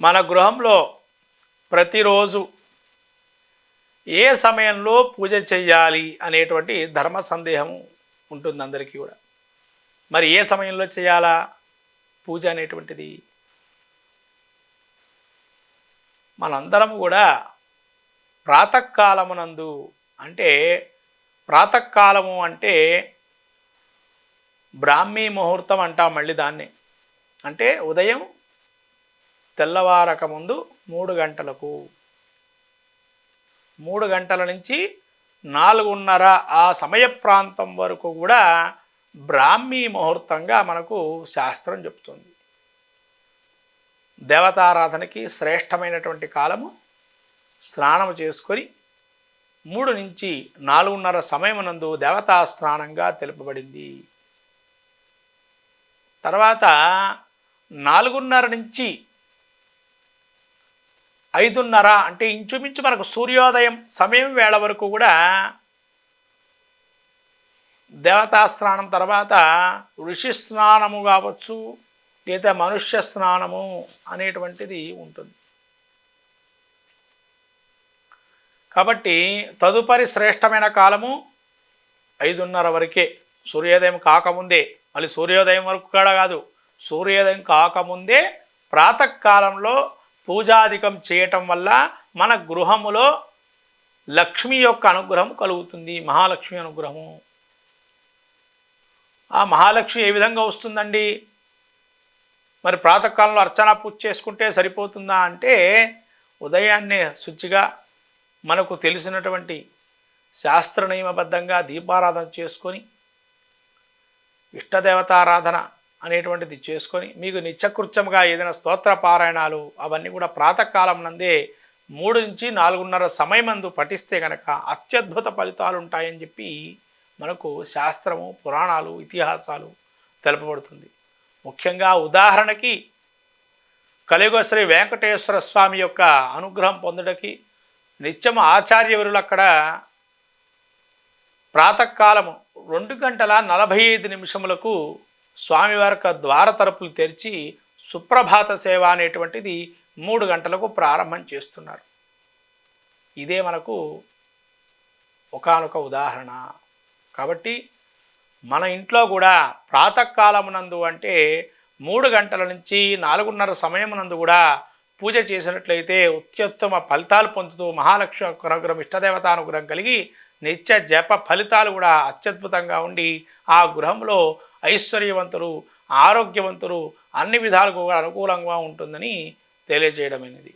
మన గృహంలో ప్రతిరోజు ఏ సమయంలో పూజ చెయ్యాలి అనేటువంటి ధర్మ సందేహం ఉంటుంది అందరికీ కూడా. మరి ఏ సమయంలో చేయాలా పూజ అనేటువంటిది. మనందరం కూడా ప్రాతకాలమునందు అంటే ప్రాతకాలము అంటే బ్రాహ్మీ ముహూర్తం అంటాం మళ్ళీ దాన్ని. అంటే ఉదయం తెల్లవారక ముందు మూడు గంటలకు. మూడు గంటల నుంచి నాలుగున్నర ఆ సమయ ప్రాంతం వరకు కూడా బ్రాహ్మీ ముహూర్తంగా మనకు శాస్త్రం చెప్తుంది. దేవతారాధనకి శ్రేష్టమైనటువంటి కాలము. స్నానం చేసుకొని మూడు నుంచి నాలుగున్నర సమయమునందు దేవతా స్నానంగా తెలుపబడింది. తర్వాత నాలుగున్నర నుంచి ఐదున్నర అంటే ఇంచుమించు మనకు సూర్యోదయం సమయం వేళ వరకు కూడా దేవతా స్నానం తర్వాత ఋషి స్నానము కావచ్చు లేదా మనుష్య స్నానము అనేటువంటిది ఉంటుంది. కాబట్టి తదుపరి శ్రేష్టమైన కాలము ఐదున్నర వరకే. సూర్యోదయం కాకముందే. మళ్ళీ సూర్యోదయం వరకు కూడా కాదు. సూర్యోదయం కాకముందే ప్రాతకాలంలో పూజాధికం చేయటం వల్ల మన గృహములో లక్ష్మి యొక్క అనుగ్రహం కలుగుతుంది మహాలక్ష్మి అనుగ్రహము. ఆ మహాలక్ష్మి ఏ విధంగా వస్తుందండి? మరి ప్రాతకాలంలో అర్చన పూజ చేసుకుంటే సరిపోతుందా అంటే ఉదయాన్నే శుచిగా మనకు తెలిసినటువంటి శాస్త్ర నియమబద్ధంగా దీపారాధన చేసుకొని ఇష్టదేవతారాధన అనేటువంటిది చేసుకొని మీకు నిత్యకృత్యంగా ఏదైనా స్తోత్ర పారాయణాలు అవన్నీ కూడా ప్రాతకాలం నందే మూడు నుంచి నాలుగున్నర సమయమందు పఠిస్తే కనుక అత్యద్భుత ఫలితాలు ఉంటాయని చెప్పి మనకు శాస్త్రము పురాణాలు ఇతిహాసాలు తెలుపబడుతుంది. ముఖ్యంగా ఉదాహరణకి కలియుగ శ్రీ వెంకటేశ్వర స్వామి యొక్క అనుగ్రహం పొందుటకి నిత్యం ఆచార్యవరులు అక్కడ ప్రాతకాలము రెండు గంటల నలభై ఐదు నిమిషములకు స్వామివారి యొక్క ద్వార తలుపులు తెరిచి సుప్రభాత సేవ అనేటువంటిది మూడు గంటలకు ప్రారంభం చేస్తున్నారు. ఇదే మనకు ఒకానొక ఉదాహరణ. కాబట్టి మన ఇంట్లో కూడా ప్రాతకాలమునందు అంటే మూడు గంటల నుంచి నాలుగున్నర సమయమునందు కూడా పూజ చేసినట్లయితే అత్యుత్తమ ఫలితాలు పొందుతూ మహాలక్ష్మి అనుగ్రహం ఇష్టదేవత అనుగ్రహం కలిగి నిత్య జప ఫలితాలు కూడా అత్యద్భుతంగా ఉండి ఆ గృహంలో ఐశ్వర్యవంతులు ఆరోగ్యవంతులు అన్ని విధాలకు కూడా అనుకూలంగా ఉంటుందని తెలియజేయడమైనది